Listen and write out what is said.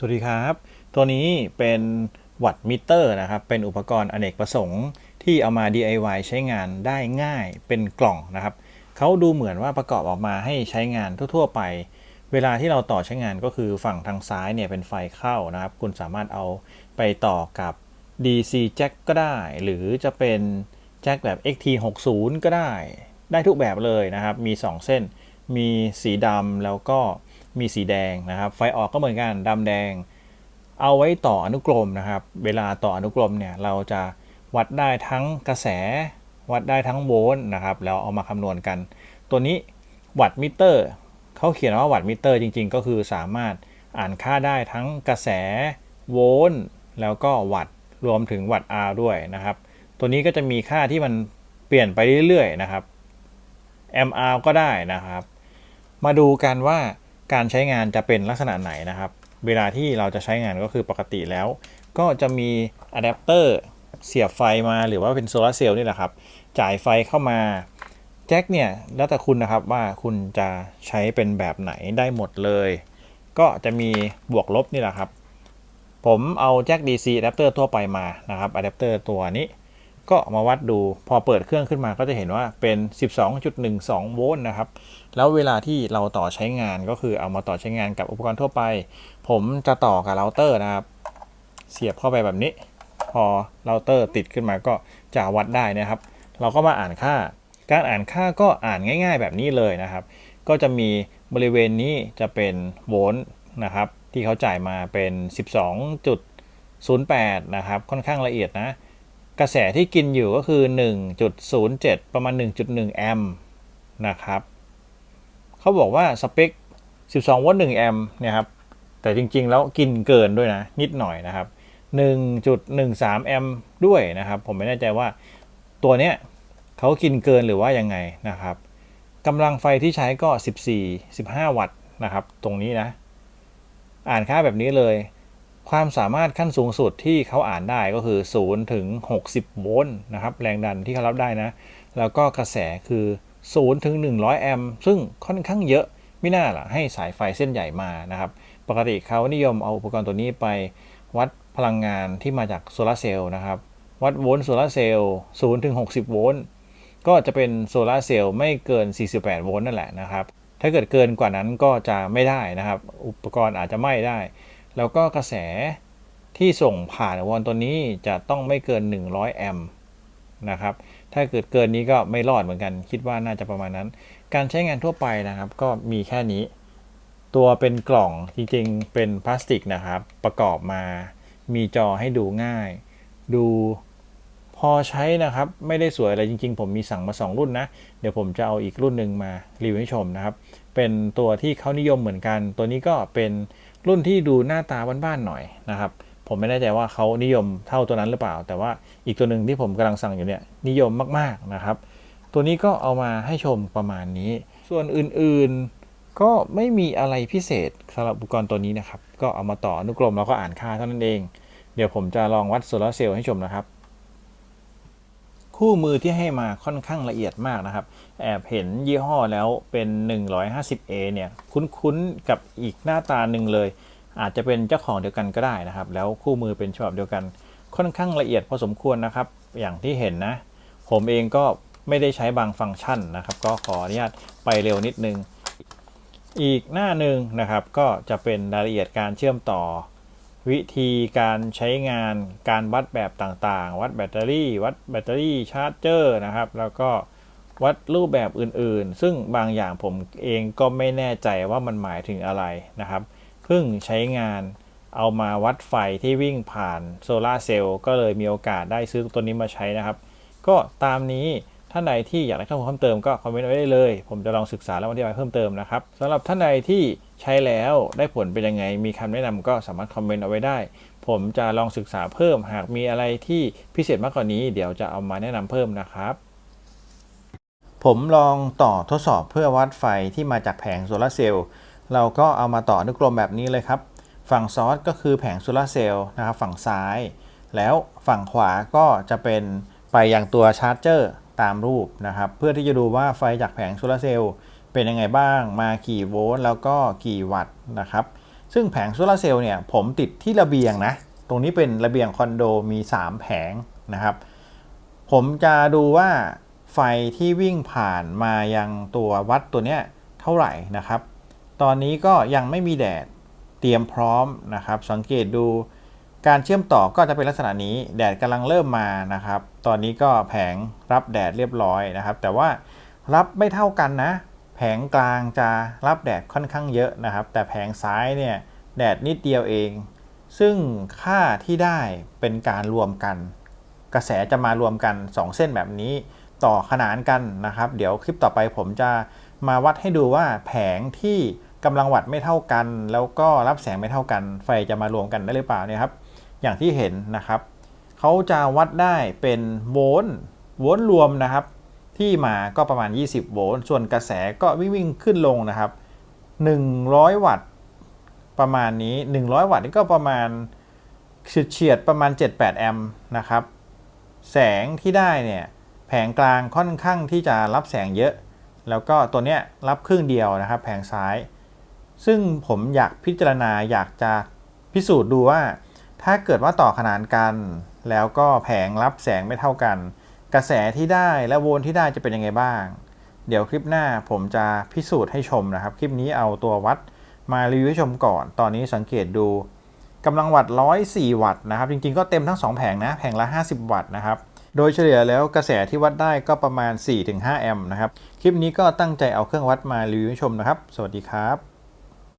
สวัสดีครับ ตัวนี้เป็นวัตมิเตอร์นะครับ เป็นอุปกรณ์อเนกประสงค์ที่เอามา DIY ใช้งานได้ง่ายเป็นกล่องนะครับ เขาดูเหมือนว่าประกอบออกมาให้ใช้งานทั่ว ๆ ไป เวลาที่เราต่อใช้งานก็คือฝั่งทางซ้ายเนี่ยเป็นไฟเข้านะครับ คุณสามารถเอาไปต่อกับ DC Jack ก็ได้ หรือจะเป็นแจ็คแบบ XT60 ก็ได้ ได้ทุกแบบเลยนะครับ มี 2 เส้น มีสีดำแล้วก็ มีสีแดงนะครับ ไฟออกก็เหมือนกันดำแดง เอาไว้ต่ออนุกรมนะครับ เวลาต่ออนุกรมเนี่ยเราจะวัดได้ทั้งกระแส วัดได้ทั้งโวลต์นะครับ แล้วเอามาคำนวณกัน ตัวนี้วัตมิเตอร์เขาเขียนว่าวัตมิเตอร์จริง ๆ ก็คือสามารถอ่านค่าได้ทั้งกระแสโวลต์แล้วก็วัตรวมถึงวัตต์ R ด้วยนะครับ ตัวนี้ก็จะมีค่าที่มันเปลี่ยนไปเรื่อยๆนะครับ MR ก็ได้นะครับ มาดูกันว่า การใช้งานจะเป็นลักษณะไหนนะครับ เวลาที่เราจะใช้งานก็คือปกติแล้ว ก็จะมีอะแดปเตอร์เสียบไฟมาหรือว่าเป็นโซลาเซลล์นี่แหละครับ จ่ายไฟเข้ามาแจ็คเนี่ยแล้วแต่คุณนะครับว่าคุณจะใช้เป็นแบบไหนได้หมดเลย ก็จะมีบวกลบนี่แหละครับ ผมเอาแจ็ค DC อะแดปเตอร์ทั่วไปมานะครับอะแดปเตอร์ตัวนี้ ก็มาวัดดูพอเปิดเครื่องขึ้นมาก็จะเห็นว่าเป็น 12.12 โวลต์นะครับ แล้วเวลาที่เราต่อใช้งานก็คือเอามาต่อใช้งานกับอุปกรณ์ทั่วไป ผมจะต่อกับเราเตอร์นะครับ เสียบเข้าไปแบบนี้ พอเราเตอร์ติดขึ้นมาก็จะวัดได้นะครับ เราก็มาอ่านค่า การอ่านค่าก็อ่านง่าย ๆ แบบนี้เลยนะครับ ก็จะมีบริเวณนี้จะเป็นโวลต์นะครับ ที่เขาจ่ายมาเป็น 12.08 นะครับ ค่อนข้างละเอียดนะ กระแสที่กินอยู่ก็คือ 1.07 ประมาณ 1.1 แอมป์นะครับเขาบอกว่าสเปค 12วลต์ 1 แอมป์นี่ยครับ แต่จริงๆ แล้วกินเกินด้วยนะ นิดหน่อยนะครับ 1.13 แอมป์ด้วยนะครับ ผมไม่แน่ใจว่าตัวเนี้ยเขากินเกินหรือว่ายังไงนะครับกำลังไฟที่ใช้ก็ 14 15 วัตต์นะครับ ตรงนี้นะ อ่านค่าแบบนี้เลย ความสามารถขั้นสูงสุดที่เขาอ่านได้ก็คือ 0 ถึง 60 โวลต์นะครับ แรงดันที่เขารับได้นะ แล้วก็กระแสคือ 0 ถึง 100 แอมป์ซึ่งค่อนข้างเยอะไม่น่าล่ะให้สายไฟเส้นใหญ่มานะครับ ปกติเขานิยมเอาอุปกรณ์ตัวนี้ไปวัดพลังงานที่มาจากโซลาร์เซลล์นะครับ วัดโวลต์โซลาร์เซลล์ 0 ถึง 60 โวลต์ก็จะเป็นโซลาร์เซลล์ไม่เกิน 48 โวลต์นั่นแหละนะครับ ถ้าเกิดเกินกว่านั้นก็จะไม่ได้นะครับ อุปกรณ์อาจจะไหม่ได้ แล้วก็กระแสที่ส่งผ่านอุปกรณ์ตัวนี้จะต้องไม่เกิน 100 แอมป์นะครับ ถ้าเกิดเกินนี้ก็ไม่รอดเหมือนกัน คิดว่าน่าจะประมาณนั้น การใช้งานทั่วไปนะครับ ก็มีแค่นี้ ตัวเป็นกล่องจริงๆ เป็นพลาสติกนะครับ ประกอบมา มีจอให้ดูง่าย ดูพอใช้นะครับ ไม่ได้สวยอะไรจริง ๆ ผมมีสั่งมา 2 รุ่นนะ เดี๋ยวผมจะเอาอีกรุ่นหนึ่งมารีวิวให้ชมนะครับ เป็นตัวที่เขานิยมเหมือนกัน ตัวนี้ก็เป็น รุ่นที่ดูหน้าตาบ้านๆหน่อยนะครับ ผมไม่แน่ใจว่าเขานิยมเท่าตัวนั้นหรือเปล่า แต่ว่าอีกตัวหนึ่งที่ผมกำลังสั่งอยู่เนี่ยนิยมมากๆนะครับ ตัวนี้ก็เอามาให้ชมประมาณนี้ ส่วนอื่นๆก็ไม่มีอะไรพิเศษสำหรับอุปกรณ์ตัวนี้นะครับ ก็เอามาต่ออนุกรมแล้วก็อ่านค่าเท่านั้นเอง เดี๋ยวผมจะลองวัดโซลาร์เซลล์ให้ชมนะครับ คู่มือที่ให้มาค่อนข้างละเอียดมากนะครับ แอบเห็นยี่ห้อแล้วเป็น 150A เนี่ยคุ้นๆกับอีกหน้าตาหนึ่งเลย อาจจะเป็นเจ้าของเดียวกันก็ได้นะครับ แล้วคู่มือเป็นฉบับเดียวกัน ค่อนข้างละเอียดพอสมควรนะครับ อย่างที่เห็นนะ ผมเองก็ไม่ได้ใช้บางฟังก์ชันนะครับ ก็ขออนุญาตไปเร็วนิดนึง อีกหน้าหนึ่งนะครับก็จะเป็นรายละเอียดการเชื่อมต่อ วิธีการใช้งานการวัดแบบต่างๆ วัดแบตเตอรี่ วัดแบตเตอรี่ชาร์จเจอร์นะครับ แล้วก็วัดรูปแบบอื่นๆ ซึ่งบางอย่างผมเองก็ไม่แน่ใจว่ามันหมายถึงอะไรนะครับ เพิ่งใช้งานเอามาวัดไฟที่วิ่งผ่านโซลาเซลล์ก็เลยมีโอกาสได้ซื้อตัวนี้มาใช้นะครับ ก็ตามนี้ ท่านใดที่อยากได้ข้อมูลเพิ่มเติมก็คอมเมนต์ไว้ได้เลย ผมจะลองศึกษาแล้วอธิบายเพิ่มเติมนะครับสำหรับท่านใดที่ใช้แล้วได้ผลเป็นยังไง มีคำแนะนำก็สามารถคอมเมนต์เอาไว้ได้ ผมจะลองศึกษาเพิ่มหากมีอะไรที่พิเศษมากกว่านี้ เดี๋ยวจะเอามาแนะนำเพิ่มนะครับ ผมลองต่อทดสอบเพื่อวัดไฟที่มาจากแผงโซลาร์เซลล์เราก็เอามาต่อนุกรมแบบนี้เลยครับ ฝั่งซอสก็คือแผงโซลาร์เซลล์นะครับฝั่งซ้าย แล้วฝั่งขวาก็จะเป็นไปยังตัวชาร์จเจอร์ ตามรูปนะครับ เพื่อที่จะดูว่าไฟจากแผงโซลาร์เซลล์เป็นยังไงบ้าง มากี่โวลต์แล้วก็กี่วัตต์นะครับ ซึ่งแผงโซลาร์เซลล์เนี่ยผมติดที่ระเบียงนะ ตรงนี้เป็นระเบียงคอนโดมี 3 แผงนะครับ ผมจะดูว่าไฟที่วิ่งผ่านมายังตัววัดตัวเนี้ยเท่าไหร่นะครับ ตอนนี้ก็ยังไม่มีแดดเตรียมพร้อมนะครับ สังเกตดู การเชื่อมต่อก็จะเป็นลักษณะนี้แดดกำลังเริ่มมานะครับ ตอนนี้ก็แผงรับแดดเรียบร้อยนะครับ แต่ว่ารับไม่เท่ากันนะ แผงกลางจะรับแดดค่อนข้างเยอะนะครับ แต่แผงซ้ายเนี่ยแดดนิดเดียวเอง ซึ่งค่าที่ได้เป็นการรวมกัน กระแสจะมารวมกัน 2 เส้นแบบนี้ต่อขนานกันนะครับ เดี๋ยวคลิปต่อไปผมจะมาวัดให้ดูว่าแผงที่กำลังวัดไม่เท่ากัน แล้วก็รับแสงไม่เท่ากัน ไฟจะมารวมกันได้หรือเปล่าเนี่ยครับ อย่างที่เห็นนะครับเขาจะวัดได้เป็นโวลต์โวลต์รวมนะครับ ที่มาก็ประมาณ 20 โวลต์ส่วนกระแสก็วิ่งวิ่งขึ้นลงนะครับ 100 วัตต์ประมาณนี้ 100 วัตต์นี่ก็ประมาณเฉียดประมาณ 7-8 แอมป์นะครับ แสงที่ได้เนี่ยแผงกลางค่อนข้างที่จะรับแสงเยอะ แล้วก็ตัวเนี้ยรับครึ่งเดียวนะครับ แผงซ้าย ซึ่งผมอยากพิจารณาอยากจะพิสูจน์ดูว่า ถ้าเกิดว่าต่อขนานกัน แล้วก็แผงรับแสงไม่เท่ากัน กระแสที่ได้และโวลที่ได้จะเป็นยังไงบ้าง เดี๋ยวคลิปหน้าผมจะพิสูจน์ให้ชมนะครับ คลิปนี้เอาตัววัดมารีวิวให้ชมก่อน ตอนนี้สังเกตดูกำลังวัตต์104 วัตต์นะครับ จริงๆ ก็เต็มทั้ง 2 แผงนะ แผงละ 50 วัตต์นะครับ โดยเฉลี่ยแล้วกระแสที่วัดได้ก็ประมาณ 4-5 แอมป์นะครับ คลิปนี้ก็ตั้งใจเอาเครื่องวัดมารีวิวให้ชมนะครับ สวัสดีครับ